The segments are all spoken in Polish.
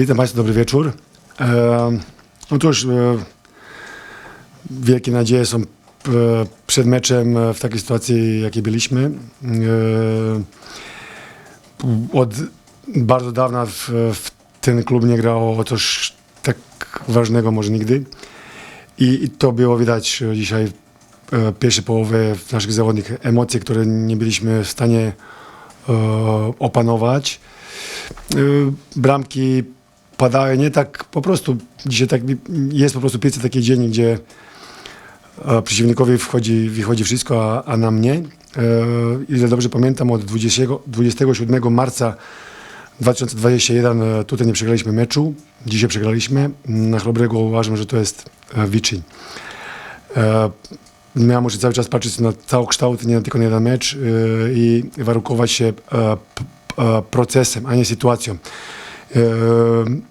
Witam Państwa, dobry wieczór. E, Otóż e, wielkie nadzieje są e, przed meczem e, w takiej sytuacji, jakiej byliśmy. E, Od bardzo dawna w, w ten klub nie grało coś tak ważnego może nigdy. I, I to było widać e, dzisiaj e, pierwszej połowy naszych zawodnych emocje, które nie byliśmy w stanie e, opanować. Y, bramki padały nie tak po prostu. Dzisiaj tak jest po prostu piece taki dzień, gdzie e, przeciwnikowi wchodzi, wychodzi wszystko, a, a na mnie. E, Ile dobrze pamiętam, od 20, 27 marca 2021 e, tutaj nie przegraliśmy meczu. Dzisiaj przegraliśmy. Na Chrobrego uważam, że to jest wyczyn. E, Ja muszę cały czas patrzeć na całokształt, nie tylko na jeden mecz i warunkować się procesem, a nie sytuacją.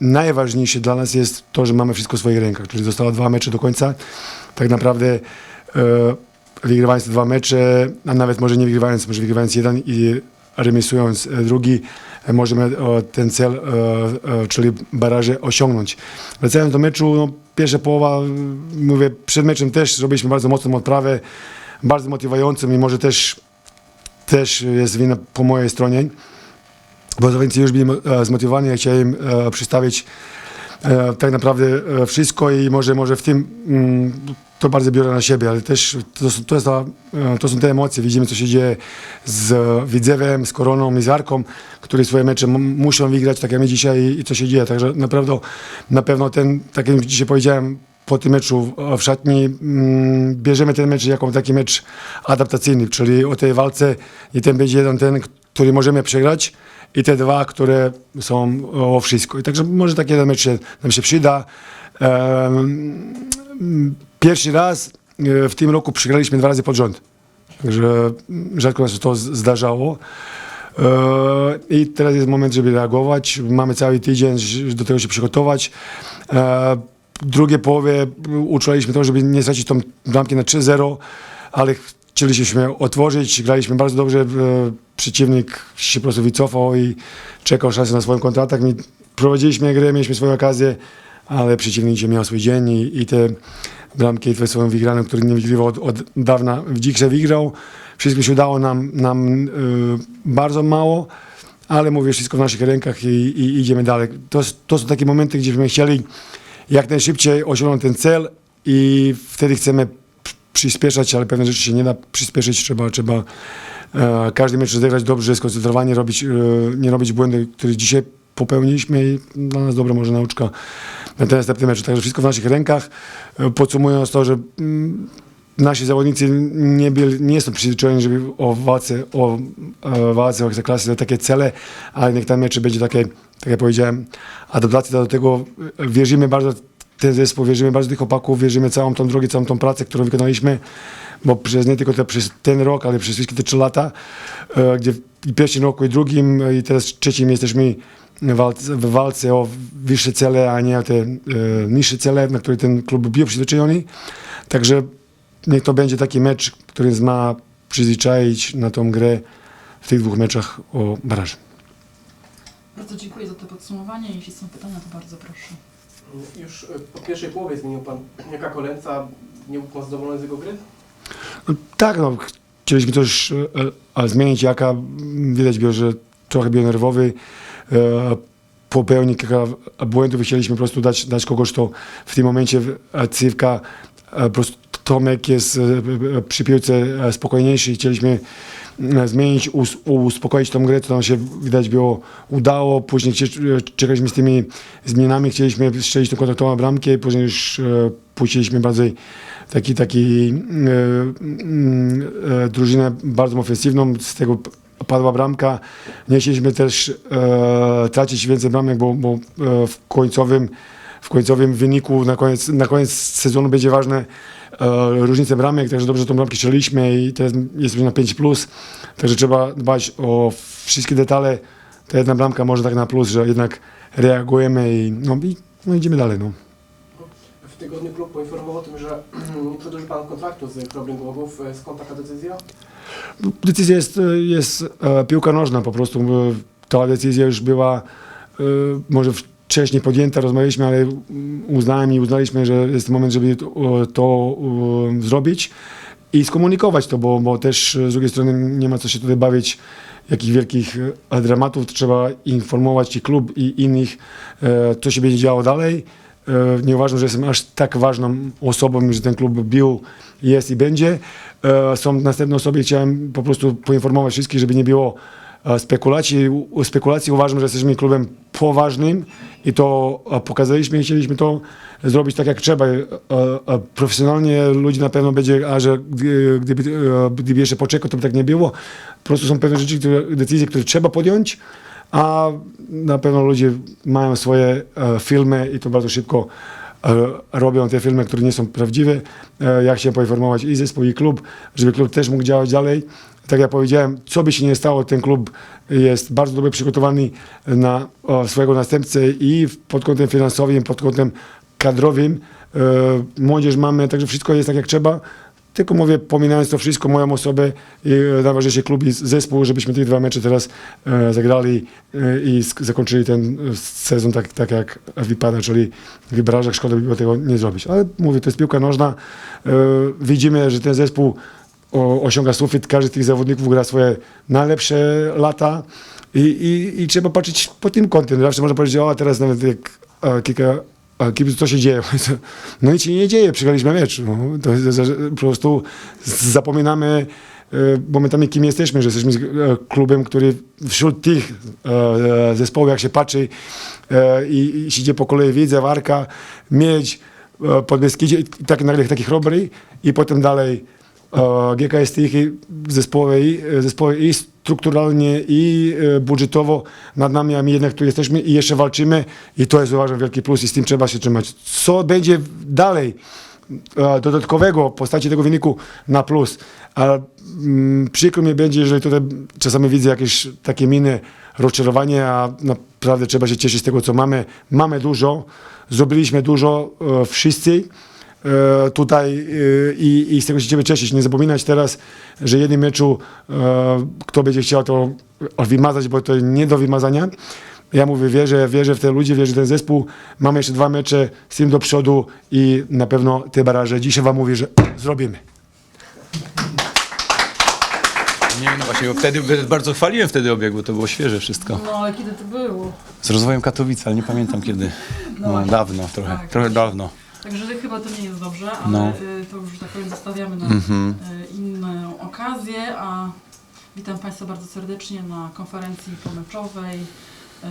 Najważniejsze dla nas jest to, że mamy wszystko w swoich rękach, czyli zostało dwa mecze do końca. Tak naprawdę e, wygrywając dwa mecze, a nawet może nie wygrywając, może wygrywając jeden i remisując e, drugi, e, możemy ten cel, czyli baraże osiągnąć. Wracając do meczu, no, pierwsza połowa, m, mówię, przed meczem też zrobiliśmy bardzo mocną odprawę, bardzo motywującą i może też, też jest wina po mojej stronie bo zawodnicy już byli e, zmotywowani, ja chciałem e, przystawić e, tak naprawdę wszystko i może, może w tym mm, to bardzo biorę na siebie, ale też to, to, jest ta, to są te emocje. Widzimy, co się dzieje z Widzewem, z Koroną i z Arką, które swoje mecze muszą wygrać, tak jak my dzisiaj i co się dzieje. Także naprawdę na pewno ten, tak jak dzisiaj powiedziałem, po tym meczu w- szatni mm, bierzemy ten mecz jako taki mecz adaptacyjny, czyli o tej walce i ten będzie jeden ten, który możemy przegrać i te dwa, które są o wszystko. I także może taki jeden mecz się, nam się przyda. Pierwszy raz e, w tym roku przegraliśmy dwa razy pod rząd. Także mm, rzadko nas to z- zdarzało. E, I teraz jest moment, żeby reagować. Mamy cały tydzień do tego się przygotować. Drugiej połowie uczuliśmy to, żeby nie stracić tą bramkę na 3-0, ale chcieliśmy otworzyć, graliśmy bardzo dobrze. e, Przeciwnik się po prostu wycofał i czekał szansę na swoją kontratak. My prowadziliśmy grę, mieliśmy swoją okazję, ale przeciwnik miał swój dzień i, i te bramki te swoją wygraną, który nie wygrywał od, od dawna w Dzikrze wygrał. Wszystko się udało nam, nam y, bardzo mało, ale mówię, wszystko w naszych rękach i, i idziemy dalej. To, to są takie momenty, gdzie byśmy chcieli jak najszybciej osiągnąć ten cel i wtedy chcemy przyspieszać, ale pewne rzeczy się nie da przyspieszyć, trzeba, trzeba e, każdy mecz rozegrać dobrze, skoncentrowanie, robić, e, nie robić błędy, które dzisiaj popełniliśmy i dla nas dobra może nauczka na ten następny mecz. Także wszystko w naszych rękach. E, Podsumując to, że mm, nasi zawodnicy nie, byli, nie są przyzwyczajeni, żeby o walce, o e, walce ekstraklasy, takie cele, ale niech ten mecz będzie takie, tak jak powiedziałem, adaptacja do tego. Wierzymy bardzo ten zespół, wierzymy bardzo tych chłopaków, wierzymy całą tą drogę, całą tą pracę, którą wykonaliśmy, bo przez nie tylko te, przez ten rok, ale przez wszystkie te trzy lata, e, gdzie i pierwszym roku i drugim e, i teraz trzecim jesteśmy w walce, w walce o wyższe cele, a nie o te e, niższe cele, na które ten klub był przyzwyczajony. Także niech to będzie taki mecz, który ma przyzwyczaić na tą grę w tych dwóch meczach o baraż. Bardzo dziękuję za to podsumowanie. Jeśli są pytania, to bardzo proszę. Już e, po pierwszej połowie zmienił Pan Jaka Kolenca. Nie był Pan zadowolony z jego gry? No, tak, no, chcieliśmy coś e, e, zmienić, jaka mm, widać było, że trochę był nerwowy, e, popełnił kilka błędów i chcieliśmy po prostu dać, dać kogoś, kto w tym momencie Cywka, po prostu Tomek jest e, e, przy piłce e, spokojniejszy i chcieliśmy zmienić, us, uspokoić tą grę, to nam się widać było udało, później czekaliśmy z tymi zmianami, chcieliśmy strzelić tą kontaktową bramkę, później już puściliśmy bardziej taki, taki mm, drużynę bardzo ofensywną, z tego padła bramka. Nie chcieliśmy też e, tracić więcej bramek, bo, bo w końcowym w końcowym wyniku na koniec, na koniec sezonu będzie ważne e, różnice bramek, także dobrze tą bramkę strzeliliśmy i teraz jesteśmy na 5+, plus, także trzeba dbać o wszystkie detale. Ta jedna bramka może tak na plus, że jednak reagujemy i, no, i no, idziemy dalej. No. W tygodniu klub poinformował o tym, że nie przedłuży Pan kontraktu z Kroblem Głogów. E, Skąd taka decyzja? Decyzja jest, jest e, piłka nożna po prostu. e, Ta decyzja już była e, może w wcześniej podjęta, rozmawialiśmy, ale uznałem i uznaliśmy, że jest moment, żeby to, to e, zrobić i skomunikować to, bo, bo też e, z drugiej strony nie ma co się tutaj bawić jakich wielkich e, dramatów, trzeba informować i klub i innych, e, co się będzie działo dalej. E, Nie uważam, że jestem aż tak ważną osobą, że ten klub był, jest i będzie. E, Są następne osoby, chciałem po prostu poinformować wszystkich, żeby nie było e, spekulacji. U- Spekulacji uważam, że jesteśmy klubem poważnym i to e, pokazaliśmy i chcieliśmy to zrobić tak jak trzeba. E, e, Profesjonalnie ludzi na pewno będzie, a że gdy- gdyby, e, gdyby jeszcze poczekał, to by tak nie było. Po prostu są pewne rzeczy, które, decyzje, które trzeba podjąć, a na pewno ludzie mają swoje e, filmy i to bardzo szybko e, robią te filmy, które nie są prawdziwe. E, ja chciałem poinformować i zespół, i klub, żeby klub też mógł działać dalej. Tak jak powiedziałem, co by się nie stało, ten klub jest bardzo dobrze przygotowany na swojego następcę i pod kątem finansowym, pod kątem kadrowym. E, młodzież mamy, także wszystko jest tak jak trzeba. Tylko mówię, pominając to wszystko, moją osobę i e, najważniejszy klub i zespół, żebyśmy te dwa mecze teraz e, zagrali e, i zakończyli ten e, sezon tak, tak jak wypada, czyli w szkoda by było tego nie zrobić. Ale mówię, to jest piłka nożna. E, widzimy, że ten zespół osiąga sufit, każdy z tych zawodników gra swoje najlepsze lata i, i, i trzeba patrzeć pod tym kątem. Zawsze można powiedzieć, o teraz nawet jak e, kilka a kibiców, co się dzieje? No nic się nie dzieje, przegraliśmy mecz. No, to po prostu zapominamy e, momentami, kim jesteśmy, że jesteśmy e, klubem, który wśród tych e, zespołów, jak się patrzy e, i, i idzie po kolei, widzę, Warka, Miedź, e, Podbeskidzie tak nagle taki Chrobry i potem dalej e, GKS Tychy zespoły, i- zespoły i strukturalnie i e, budżetowo nad nami, a my jednak tu jesteśmy i jeszcze walczymy i to jest uważam wielki plus i z tym trzeba się trzymać. Co będzie dalej e, dodatkowego w postaci tego wyniku na plus, ale mm, przykro mi będzie, jeżeli tutaj czasami widzę jakieś takie miny rozczarowanie, a naprawdę trzeba się cieszyć z tego, co mamy. Mamy dużo, zrobiliśmy dużo e, wszyscy e, tutaj e, i, i z tego się ciebie cieszyć. Nie zapominać teraz, że jednym meczu e, kto będzie chciał to wymazać, bo to nie do wymazania. Ja mówię, wierzę, wierzę w te ludzi, wierzę w ten zespół. Mamy jeszcze dwa mecze z tym do przodu i na pewno te baraże. Dzisiaj wam mówię, że zrobimy. Nie, no właśnie, bo wtedy bardzo chwaliłem wtedy obieg, bo to było świeże wszystko. No ale kiedy to było? Z rozwojem Katowic, ale nie pamiętam kiedy. No, właśnie. dawno, trochę, Tak. trochę dawno. Także chyba to nie jest dobrze, ale No. y, to już, że tak powiem, zostawiamy na Mhm. y, inną okazję, a witam Państwa bardzo serdecznie na konferencji pomeczowej y,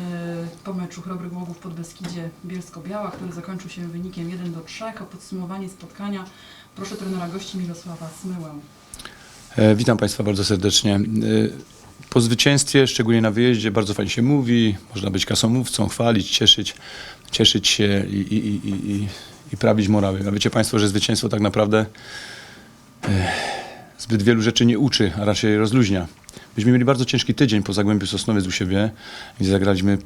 po meczu Chrobry Głogów pod Beskidzie Bielsko-Biała, który zakończył się wynikiem 1 do 3. O podsumowanie spotkania proszę trenera gości Mirosława Smyłę. E, witam Państwa bardzo serdecznie. E, po zwycięstwie, szczególnie na wyjeździe, bardzo fajnie się mówi, można być kasomówcą, chwalić, cieszyć, cieszyć się i, i, i, i, i, prawić morały. A wiecie Państwo, że zwycięstwo tak naprawdę e, zbyt wielu rzeczy nie uczy, a raczej rozluźnia. Myśmy mieli bardzo ciężki tydzień po Zagłębiu Sosnowiec u siebie, gdzie zagraliśmy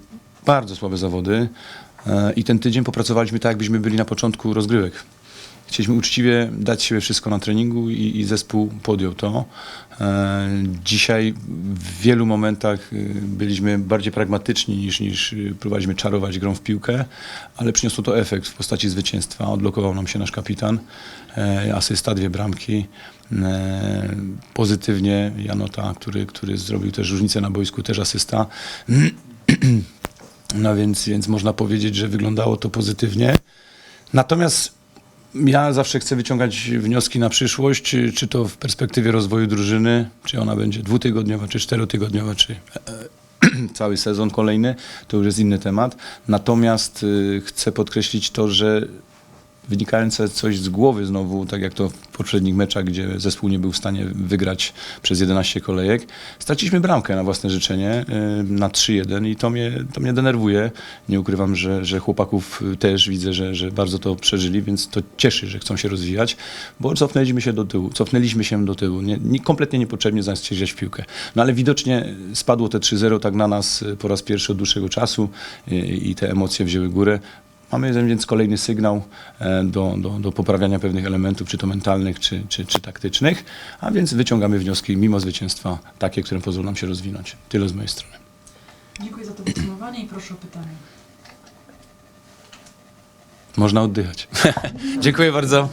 bardzo słabe zawody e, i ten tydzień popracowaliśmy tak, jakbyśmy byli na początku rozgrywek. Chcieliśmy uczciwie dać siebie wszystko na treningu i, i zespół podjął to. E, dzisiaj w wielu momentach y, byliśmy bardziej pragmatyczni niż, niż y, próbowaliśmy czarować grą w piłkę, ale przyniosło to efekt w postaci zwycięstwa. Odblokował nam się nasz kapitan, e, asysta, dwie bramki. E, pozytywnie Janota, który, który zrobił też różnicę na boisku, też asysta. No więc, więc można powiedzieć, że wyglądało to pozytywnie. Natomiast ja zawsze chcę wyciągać wnioski na przyszłość, czy, to w perspektywie rozwoju drużyny, czy ona będzie dwutygodniowa, czy czterotygodniowa, czy e, cały sezon kolejny, to już jest inny temat. Natomiast y, chcę podkreślić to, że wynikające coś z głowy znowu, tak jak to w poprzednich meczach, gdzie zespół nie był w stanie wygrać przez 11 kolejek, straciliśmy bramkę na własne życzenie y, na 3-1 i to mnie, to mnie denerwuje. Nie ukrywam, że, że chłopaków też widzę, że, że bardzo to przeżyli, więc to cieszy, że chcą się rozwijać, bo cofnęliśmy się do tyłu, cofnęliśmy się do tyłu, nie, nie, kompletnie niepotrzebnie zamiast się w piłkę. No ale widocznie spadło te 3-0 tak na nas po raz pierwszy od dłuższego czasu y, i te emocje wzięły górę. Mamy więc kolejny sygnał e, do, do, do poprawiania pewnych elementów, czy to mentalnych, czy, czy, czy taktycznych, a więc wyciągamy wnioski mimo zwycięstwa takie, które pozwolą nam się rozwinąć. Tyle z mojej strony. Dziękuję za to podsumowanie i proszę o pytanie. Można oddychać. Dziękuję bardzo.